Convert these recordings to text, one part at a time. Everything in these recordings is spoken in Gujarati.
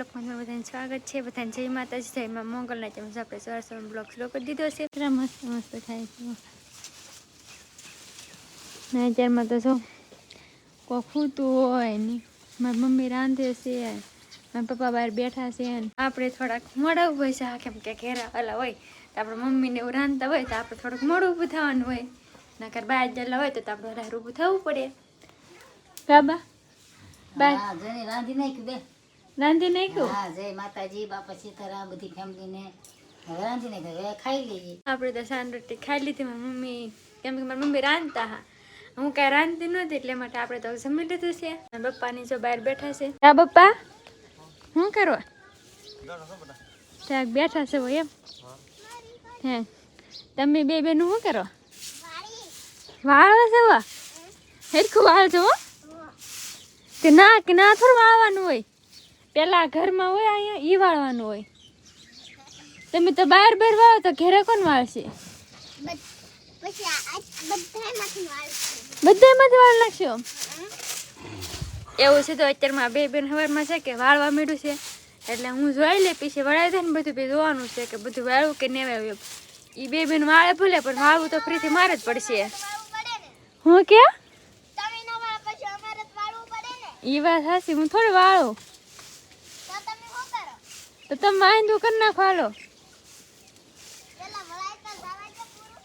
બધાને સ્વાગત છે. બધાને જય માતાજી જય માં મોગલના ચમચ આપણે સવાર સવાર બ્લોગ શરૂ કરી દીધો છે. એટલા મસ્ત મસ્ત થાય છે. ને અત્યારમાં તો જો કોખું તો હોય નહીં. મારી મમ્મી રાંધે છે મારા પપ્પા બહાર બેઠા છે આપણે થોડાક મોડા હોય છે. કેમ કે ઘેરા અલા હોય તો આપણે મમ્મીને એવું રાંધતા હોય તો આપણે થોડુંક મોડું ઊભું થવાનું હોય. નકર બહાર જેલા હોય તો આપણે વધારે ઊભું થવું પડે. બાબા બાય. રાંધી નાખ્યું બે. રાંધી નાખ્યું? હા જય માતાજી બાપા સીતારામ બધી ફેમિલીને હવે રાંધી નાખ્યું ખાઈ લઈએ. આપણે તો સાંજ રોટી ખાઈ લીધી મારી મમ્મી કેમ કે મારી મમ્મી રાંધતા હા. હું કાંઈ રાંધતી નહોતી એટલે માટે આપણે તો જમી લીધું છે. અને પપ્પાની જો બહાર બેઠા છે. હા પપ્પા શું કરવા? ત્યાં બેઠા છે હોય એમ? હે તમે બે બેનું શું કરો? વાળો છે વા હેરખું વાળ છો? કે ના કે ના થોડું વાળવાનું હોય? પેલા ઘરમાં હોય અહીંયા ઈ વાળવાનું હોય. તમે તો બહાર બહાર વાળો તો ઘેરે કોણ વાળશે? બધામાંથી વાળ નાખશો? એવું છે તો અત્યારમાં બે બેન હવારમાં છે કે વાળવા માંડ્યું છે. એટલે હું જોઈ લે પછી વળાઈ દે ને બધું બે જોવાનું છે કે બધું વાળવું કે નહીં વાળવું એ બે બેન વાળે ભલે પણ વાળવું તો ફરીથી મારે જ પડશે. હું કે? એ વાત હાસી હું થોડી વાળું. તો તમે વાંધું કરી નાખો હાલો.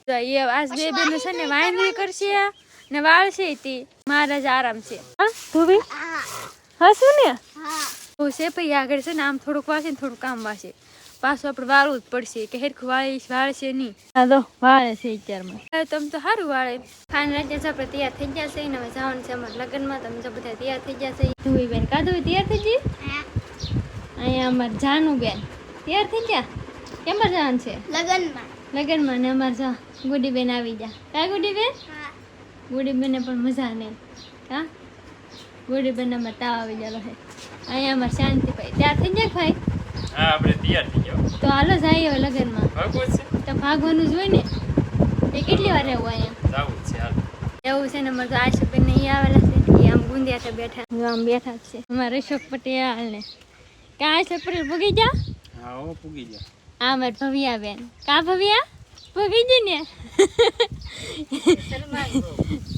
તો એ આજ બે બેનો છે ને વાંદરી કરશે ને વાળશે તી. મારા જ આરામ છે. હા હસું ને? તો છે પછી આગળ છે ને આમ થોડુંક વાસે ને થોડુંક કામ વાસે. પાછું આપણે વાળવું જ પડશે કે હેરખું વાળીશ વાળશે નહીં. હા તો વાળે છે અત્યારમાં. તમે તો સારું વાળે. ખાન રાજ્ય છે આપણે તૈયાર થઈ ગયા છે ને હવે જવાનું છે અમારા લગ્નમાં તમે બધા તૈયાર થઈ ગયા છે. ધુવી બેન કાધું તૈયાર થઈ ગઈ? અહીંયા અમારે જાનું બેન તૈયાર થઈ ગયા? કેમ જવાનું છે? લગનમાં. લગનમાં ને અમારે જા ગુડી બેન આવી જા કા ગુડી બેન ગુડી બેને પણ મજા નહીં હા? ગુડી બેન અમારે તાવ આવી ગયેલો છે. અહીંયા અમારે શાંતિ ભાઈ તૈયાર થઈ જાય ભાઈ? હા આપણે તૈયાર થઈ ગયા. તો હાલો જઈએ હવે લગનમાં. તો ભાગવાનું જ ને? એ કેટલી વાર રહેવું અહીંયા? જવું છે હાલ. એવું છે ને અમારે તો આશુબેન નહીં આવેલા છે. એ આમ ગુંદિયા તો બેઠા. આમ બેઠા જ છે. અમારે અશોક પટેલ ને કા છે પટેલ ભૂગી જા? હા ઓ ભૂગી જા આ મારી ભવિયા બેન કા ભવિયા? ભૂગી જી ને?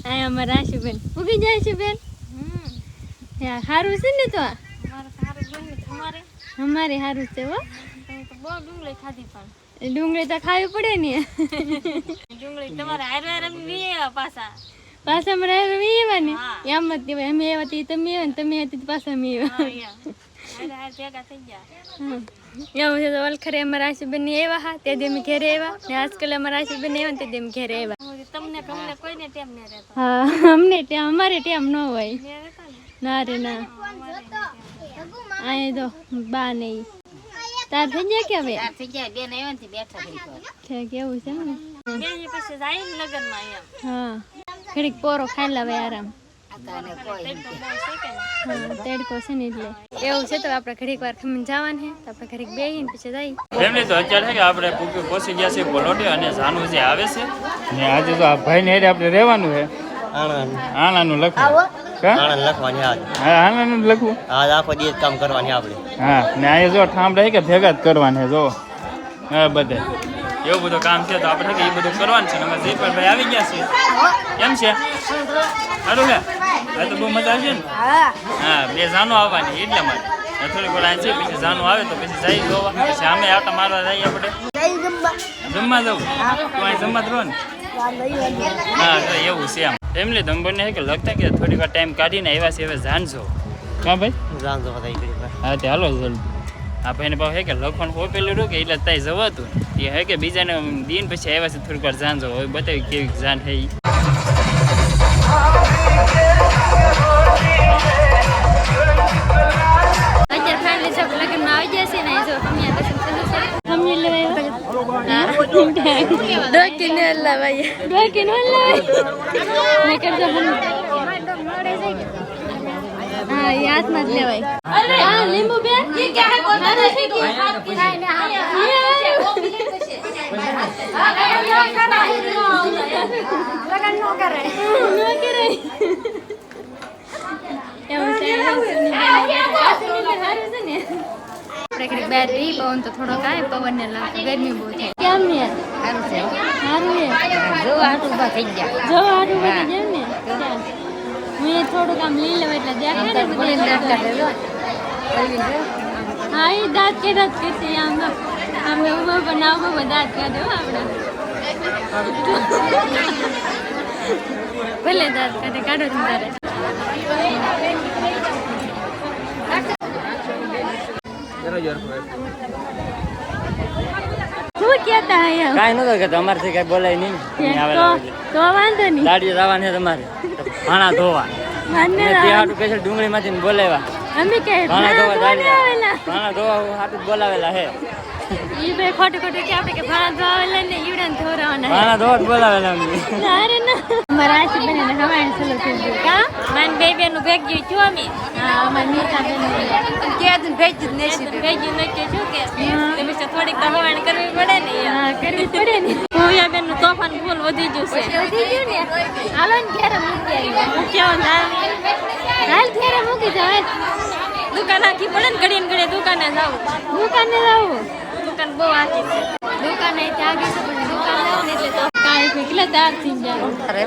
આ અમાર આશુ બેન ભૂગી જાય છે બેન હા સારું છે ને તો? અમારે સારું છે. હો. ડુંગળી તો ખાવી પડે ને? પાછા. અમારે હવે એવા એવાની એમ જ કહેવાય. અમે એવા તમે એવા ને તમે પાછા અમે એવા. એવું છે તો વલખરે અમારા આશુબેન ને એવા હા તે દી અમે ઘેરે એવા ને આજકાલ અમારા આશુબેન ને એવા ને તે દી અમે ઘેરે એવા હા અમને ટેમ અમારે ટેમ ન હોય ના રે ના અહીંયા તો બા નહીં તાર થઈ ગયા કે થઈ ગયા બેન આવ્યા ને બેઠા. છે કેવું છે ને હા ઘડીક પોરો ખાઈ લાવે આરામ આતાને કોઈ એમ કે. હા તેડકો છે ને એટલે. એવું છે તો આપણે ઘડીક વાર ખમીને જવાનું છે. તો આપણે ઘડીક બેહીને પછી જઈએ. ફેમિલી તો અત્યારે કે આપણે પૂકી પહોંચી ગયા છે બોલોડે અને જાનુ જે આવે છે. ને આજે તો આ ભાઈ ને આપણે રહેવાનું છે. આણાનું લખવું. કા? આણંદ લખવાની આજ. હા આણાનું લખવું. આજ આખો દિવસ કામ કરવાની આપણે. હા ને અહીંયા જો ઠામડા કે ભેગા જ કરવાના જો. હા બધે. એવું બધું કામ છે તો આપણે કે એ બધું કરવાનું છે ને? અમે આવી ગયા છે કેમ છે? સારું છે હા તો બહુ મજા આવશે ને? હા. બે જાનો આવવાની એટલા માટે. થોડીક વાર છે પછી જાનો આવે તો પછી જઈ જોવા. પછી અમે આટા મારવા જઈએ આપણે. જમવા. જવું? તો અહીં જમવા જ રહો ને? હા તો એવું છે એમ ફેમિલી તમે બંને છે કે લગતા કે થોડીક વાર ટાઈમ કાઢીને આવ્યા છે હવે જાણજો. હા ભાઈ? જાણજો. હા તે હાલો જલ્દી આ ભાઈને ભાવ હે કે લખવાનું ઓપેલું રહ્યું કે એટલે તાઈ જવાતું? એ હે કે બીજાને દિન પછી આવ્યા છે થોડીક વાર જાણજો. હવે બતાવી કેવી જાણ છે ઈ અત્યારે ફાઇનલી સબ લગ્નમાં આવી ગયા છે ને એ જો હમિયા દર્શન કર્યું છે હમિયા લેવાય ડોકી ને લાવાય ડોકી ને લાવાય મેં કરજો હમ હા એ હાથમાં જ લેવાય હા લીંબુ બેન એ કે હે કોના આપણે બહાર પવન તો થોડો કાંઈ પવન ને લાગે ગરમી બહુ ને સારું છે. સારું જો જો ને થોડુંક આમ બધું દાંત. કાઢે જો. જો. હા એ દાંત કે દાંત કરતી આમ આમ ઊભો પણ ના ઊભો દાંત કાઢે આપણે ભલે દાંત કાઢે કાઢો તારે શું? કાંઈ નતો કે અમારથી કઈ બોલાય નહીં. તો તો વાંધો નહીં. દાડી જવા તમારે. ભાણા ધોવા. હાટું સ્પેશિયલ બોલાવ્યા. અમે કે ભાણા ધોવા ભાણા ધોવા હાટું બોલાવેલા હે. ઈ બે ખોટું ખોટું કે આપણે કે ભાણા ધોવા ને ઈવડાને ધોરાવાના. ભાણા ધોવા બોલાવેલા અમને. ના ના. અમારા આશી બેન ને હવાઈ સલો થઈ ગયું. કા માન બે બેનનું ભેગ ગયું છું અમે. હા અમાર મીઠા બેન કે દન ભેગ જ નહીં ભેગ જ નથી શું કે? તમે તો થોડીક તો હવાણ કરવી પડે ને હા કરવી પડે ને. ભવ્યા બેનનું તોફાન ફૂલ વધી ગયું છે. વધી ગયું ને? હાલો ને ઘેરે મૂકી આવી મૂક્યો ના હાલ. ઘેરે મૂકી જાવ દુકાન આખી પડે ને ઘડીએ ને ઘડીએ દુકાને જાવ. દુકાને જાવું. દુકાન બહુ આખી છે. દુકાન એ ત્યાં આગળ છે પણ દુકાન જાવ ને એટલે તો કાંઈ કેટલા તાર થઈ જાય. અરે.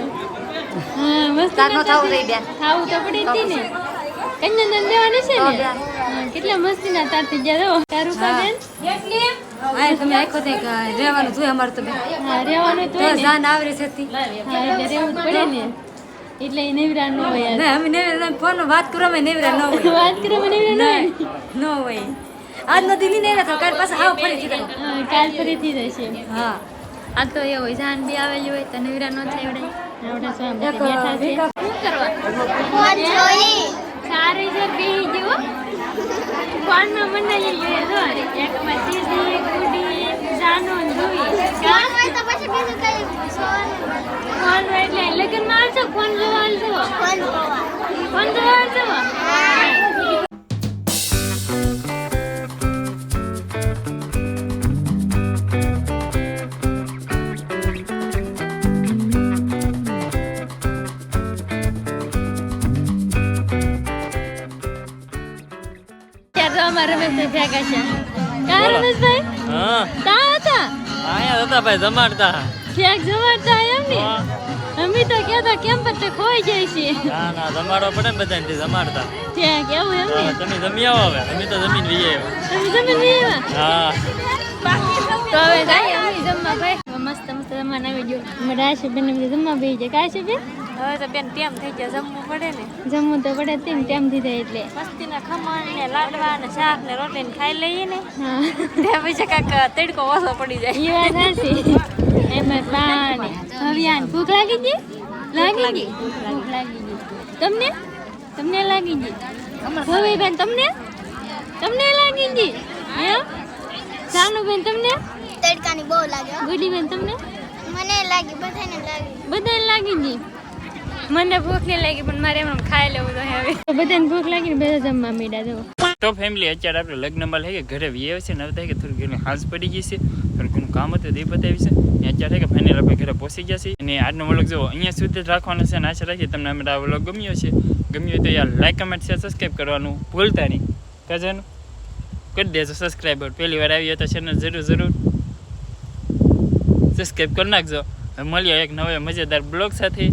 હા મસ્ત તાર નો થાવું જોઈએ બેન. થાવું તો પડી હતી ને. કંજન દેવાની છે ને? કેટલા મસ્તી ના તાર થઈ ગયા જો તારું બેન. હા, તમે આખો તે રહેવાનું જોઈએ અમારે તો બેન. હા રહેવાનું તો જાન આવરી છે તી. હા એટલે રહેવું પડે ને. એટલે નેવરા ન હોય ના, અમે નેવરા ફોન વાત કરવામાં નેવરા ન હોય. વાત કરવા નેવરા ન હોય. ન હોય. આજ નો દિલ્હી નહીં તો કાલ પાછા હાવ ફરી હા, કાલ ફરીથી જશે હા. આ તો એ હોય જાન બી આવેલી હોય તને નેવરા ન થાય એવડે આવડે શું બેઠા છે. શું કરવા? સારી છે બેહી જેવો ફોનમાં મને એ લે જો એક માં દીદી ગુડી જાનો ને ધોઈ કા ફોન એટલે લગનમાં આવશો ફોન જોવા આવશો ફોન જોવા. આવશો તો રમેશભાઈ ભેગા છે કા રમેશભાઈ? હા. કા હતા? અહીંયા હતા ભાઈ જમાડતા. ક્યાંક જવાતા એમ ને? અમે તો કહેતા કેમ પત્તે ખોઈ જાય છે? ના ના જમાડવા પડે ને બધાને જમાડતા. ત્યાં કેવું એમ ને? તમે જમી આવો હવે. અમે તો જમીન વીએ તમે જમીન લેવા હા. તો હવે જાય અમે જમવા ભાઈ. મસ્ત મસ્ત જમવા આવી ગયું અમારા આશુ બેન જમવા બેસી જાય કાશુ બેન હવે તો બેન ટેમ થઈ ગયા જમવું પડે ને? જમવું તો પડે જ તે ને ટાઈમ થઈ જાય એટલે. મસ્તીના ખમણ ને લાડવા ને શાક ને રોટલી ને ખાઈ લઈએ ને? ત્યાં પછી કાંક તડકો ઓછો પડી જાય. એ વાત સાચી. એમાં પાણી હવિયાન ભૂખ લાગી ગઈ? લાગી ગઈ? ભૂખ લાગી ગઈ. તમને? તમને લાગી ગઈ? હવે બેન તમને? તમને લાગી ગઈ? હે? જાનુ બેન તમને? તડકાની બહુ લાગે. ગુડી બેન તમને? મને લાગી બધાને લાગી. બધાને લાગી ગઈ? મને ભૂખ નહીં લાગી, પણ મારે એમ ખાઈ લેવું તો હવે. બધાને ભૂખ લાગી ને બધા જમવા મીડા જો. તો ફેમિલી અત્યારે આપણે લગ્નમાં લઈ કે ઘરે વીએ છે ને હવે કે થોડી ઘણી હાંસ પડી ગઈ છે. થોડું ઘણું કામ હતું તે બતાવી છે. ને અત્યારે કે ફાઇનલ આપણે ઘરે પહોંચી ગયા છે અને આજનો વ્લોગ જો અહીંયા સુધી રાખવાનો છે અને આશા રાખીએ તમને અમારા વલગ ગમ્યો છે ગમ્યો હોય તો યાર લાઈક કમેન્ટ શેર સબસ્ક્રાઈબ કરવાનું ભૂલતા નહીં. કજાનું કરી દેજો સબસ્ક્રાઈબર પહેલી વાર આવી તો ચેનલ જરૂર જરૂર સબસ્ક્રાઈબ કરી નાખજો. મળીએ એક નવા મજેદાર બ્લોગ સાથે.